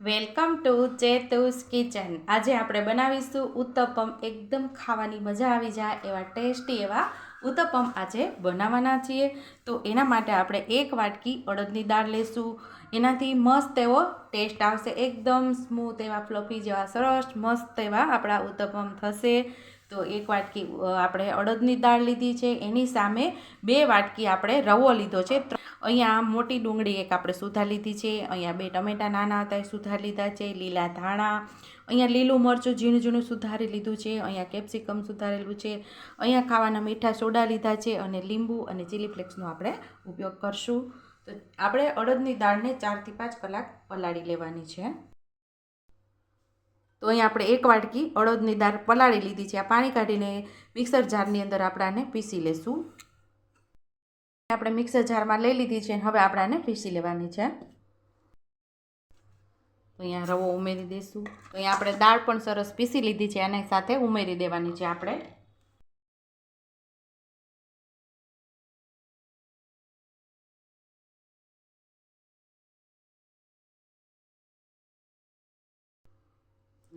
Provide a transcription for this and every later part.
Welcome to ચેતુસ kitchen. આજે આપણે બનાવીશું ઉત્તપમ. એકદમ ખાવાની મજા આવી જાય એવા ટેસ્ટી એવા ઉત્તપમ આજે બનાવવાના છીએ. તો એના માટે આપણે એક વાટકી અડદની દાળ લેશું. એનાથી મસ્ત એવો ટેસ્ટ આવશે. એકદમ સ્મૂથ એવા ફ્લફી જેવા સરસ મસ્ત એવા આપણા ઉત્તપમ થશે. તો એક વાટકી આપણે અડદની દાળ લીધી છે. એની સામે બે વાટકી આપણે રવો લીધો છે. અહીંયા મોટી ડુંગળી એક આપણે સુધા લીધી છે. અહીંયા બે ટમેટા નાના હતા, એ સુધાર લીધા છે. લીલા ધાણા, અહીંયા લીલું મરચું ઝીણું ઝીણું સુધારી લીધું છે. અહીંયા કેપ્સિકમ સુધારેલું છે. અહીંયા ખાવાના મીઠા સોડા લીધા છે અને લીંબુ અને ચીલી ફ્લેક્સનો આપણે ઉપયોગ કરશું. તો આપણે અડદની દાળને ચારથી પાંચ કલાક પલાળી લેવાની છે. તો અહીંયા આપણે એક વાટકી અડદની દાળ પલાળી લીધી છે. આ પાણી કાઢીને મિક્સર જારની અંદર આપણે આને પીસી લેશું. આપણે મિક્સર જારમાં લઈ લીધી છે અને હવે આપણે આને પીસી લેવાની છે. તો અહીંયા રવો ઉમેરી દઈશું અહીંયા આપણે દાળ પણ સરસ પીસી લીધી છે. આની સાથે ઉમેરી દેવાની છે આપણે.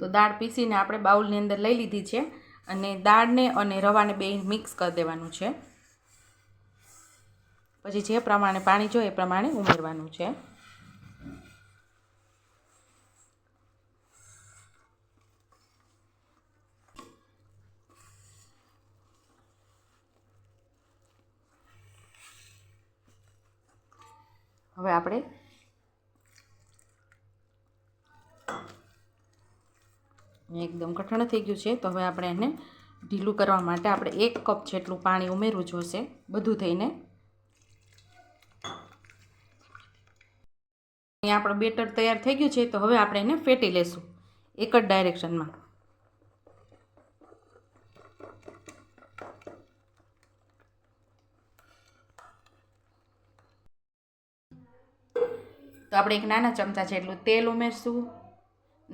તો દાળ પીસીને આપણે બાઉલની અંદર લઈ લીધી છે અને દાળને અને રવાને બે મિક્સ કરી દેવાનું છે. પછી જે પ્રમાણે પાણી જોઈએ એ પ્રમાણે ઉમેરવાનું છે. હવે આપણે એકદમ કઠણ થઈ ગયું છે. તો હવે આપણે એને ઢીલું કરવા માટે આપણે એક કપ જેટલું પાણી ઉમેરવું જોશે. બધું થઈને. અહીંયા આપણું બેટર તૈયાર થઈ ગયું છે. તો હવે આપણે એને ફેટી લેશું. એક જ ડાયરેક્શનમાં. તો આપણે એક નાના ચમચા જેટલું તેલ ઉમેરશું.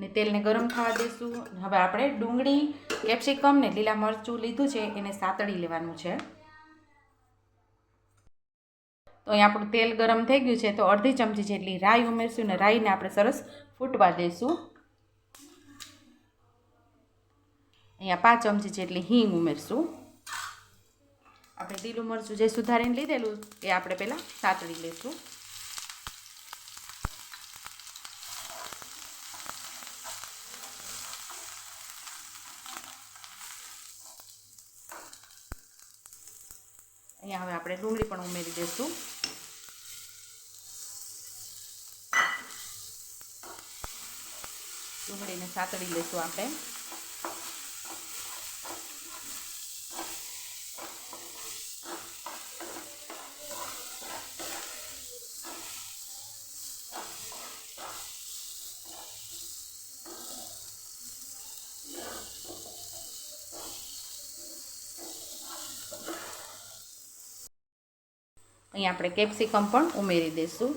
ને તેલને ગરમ થવા દઈશું હવે આપણે ડુંગળી, કેપ્સિકમ ને લીલા મરચું લીધું છે, એને સાતળી લેવાનું છે. તો અહીં આપણું તેલ ગરમ થઈ ગયું છે, તો અડધી ચમચી જેટલી રાઈ ઉમેરશું ને રાઈને આપણે સરસ ફૂટવા દઈશું અહીંયા પાંચ ચમચી જેટલી હિંગ ઉમેરશું. આપણે લીલું મરચું જે સુધારીને લીધેલું, એ આપણે પહેલાં સાતળી લઈશું અહીંયા હવે આપણે ડુંગળી પણ ઉમેરી દઈશું ડુંગળીને સાતળી લઈશું આપણે. અહીં આપણે કેપ્સિકમ પણ ઉમેરી દઈશું.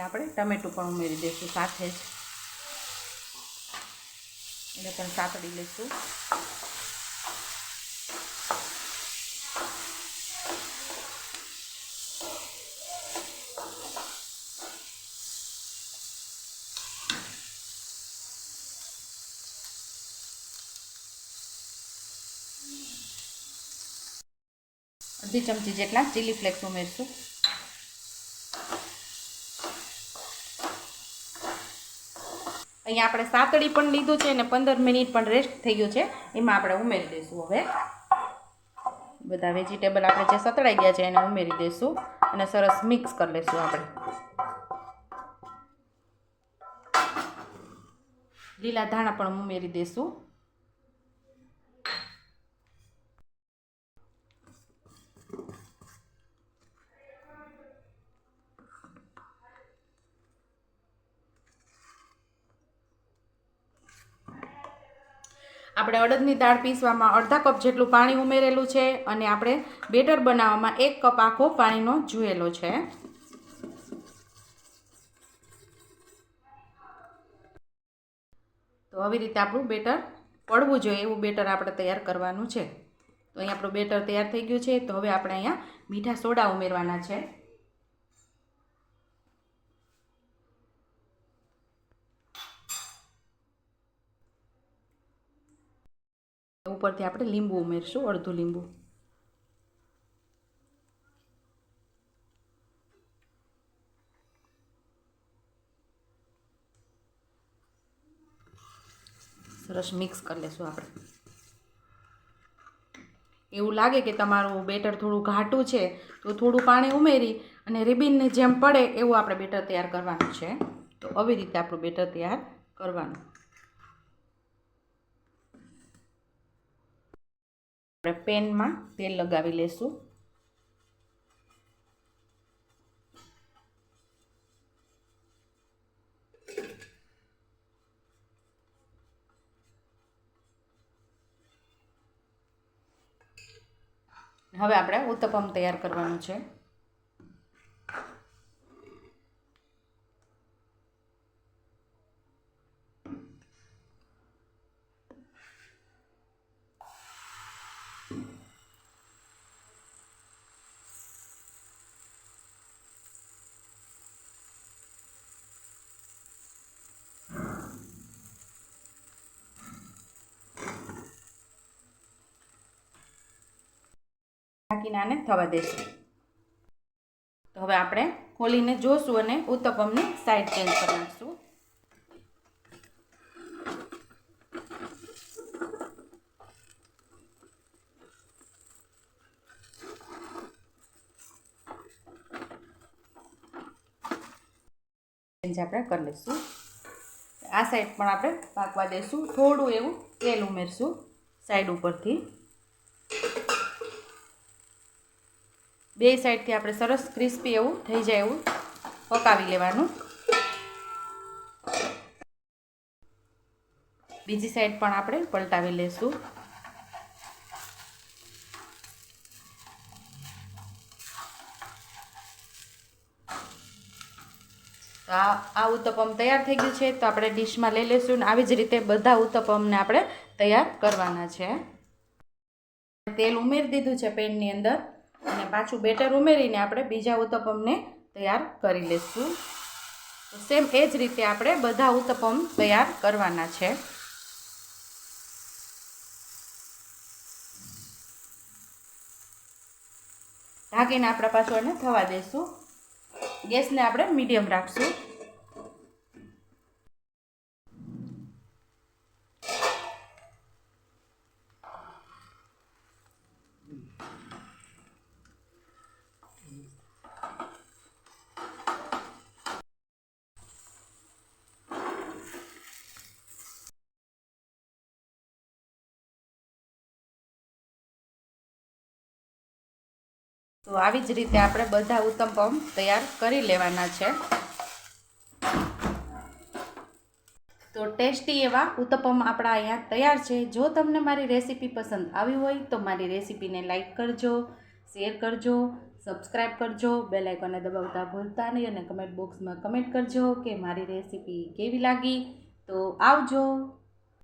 આપણે ટમેટું પણ ઉમેરી દઈશું સાથે જ. એને પણ સાતડી લઈશું. અડધી ચમચી જેટલા ચીલી ફ્લેક્સ ઉમેરશું. અહીંયા આપણે સાતડી પણ લીધું છે અને પંદર મિનિટ પણ રેસ્ટ થઈ ગયું છે. એમાં આપણે ઉમેરી દઈશું હવે. બધા વેજીટેબલ આપણે જે સતળાઈ ગયા છે એને ઉમેરી દઈશું અને સરસ મિક્સ કરી લઈશું આપણે. લીલા ધાણા પણ ઉમેરી દઈશું. આપણે અડદની દાળ પીસવામાં અડધા કપ જેટલું પાણી ઉમેરેલું છે અને આપણે બેટર બનાવવામાં એક કપ આખો પાણીનો જોયેલો છે. તો આવી રીતે આપણું બેટર પડવું જોઈએ એવું બેટર આપણે તૈયાર કરવાનું છે. તો અહીંયા આપણું બેટર તૈયાર થઈ ગયું છે. તો હવે આપણે અહીંયા મીઠા સોડા ઉમેરવાના છે. ઉપરથી આપણે લીંબુ ઉમેરશું, અડધું લીંબુ. સરસ મિક્સ કરી લેશું આપણે. એવું લાગે કે તમારું બેટર થોડું ઘાટું છે, તો થોડું પાણી ઉમેરી અને રિબિનની જેમ પડે એવું આપણે બેટર તૈયાર કરવાનું છે. તો આવી રીતે આપણું બેટર તૈયાર કરવાનું. આપણે પેનમાં તેલ લગાવી લેશું. હવે આપણે ઉત્તપમ તૈયાર કરવાનું છે. ઢાંકીને થવા દેશું. તો હવે આપણે ખોલીને જોશું અને ઉત્તપમની સાઈડ ચેન્જ કરી નાખશું. ચેન્જ આપણે કરી લઈશું. આ સાઈડ પણ આપણે પાકવા દઈશું થોડું એવું તેલ ઉમેરશું સાઈડ ઉપરથી. બે સાઈડથી આપણે સરસ ક્રિસ્પી એવું થઈ જાય એવું પકાવી લેવાનું. બીજી સાઈડ પણ આપણે પલટાવી લેશું. તો આ આ ઉત્તપમ તૈયાર થઈ ગયું છે, તો આપણે ડીશમાં લઈ લઈશું આવી જ રીતે બધા ઉત્તપમને આપણે તૈયાર કરવાના છે. તેલ ઉમેરી દીધું છે પેનની અંદર. અને પાછું બેટર ઉમેરીને આપણે બીજા ઉત્તપમને તૈયાર કરી લઈશું તો સેમ એ જ રીતે આપણે બધા ઉત્તપમ તૈયાર કરવાના છે. ઢાંકીને આપણે પાછું એને થવા દઈશું ગેસને આપણે મીડિયમ રાખશું. તો આવી જ રીતે આપણે બધા ઉત્તપમ તૈયાર કરી લેવાના છે. તો ટેસ્ટી એવા ઉત્તપમ આપણા અહીંયા તૈયાર છે. જો તમને મારી રેસીપી પસંદ આવી હોય તો મારી રેસીપીને લાઈક કરજો, શેર કરજો, સબસ્ક્રાઈબ કરજો, બેલ આઇકોનને દબાવતા ભૂલતા નહીં અને કમેન્ટ બોક્સમાં કમેન્ટ કરજો કે મારી રેસીપી કેવી લાગી. તો આવજો.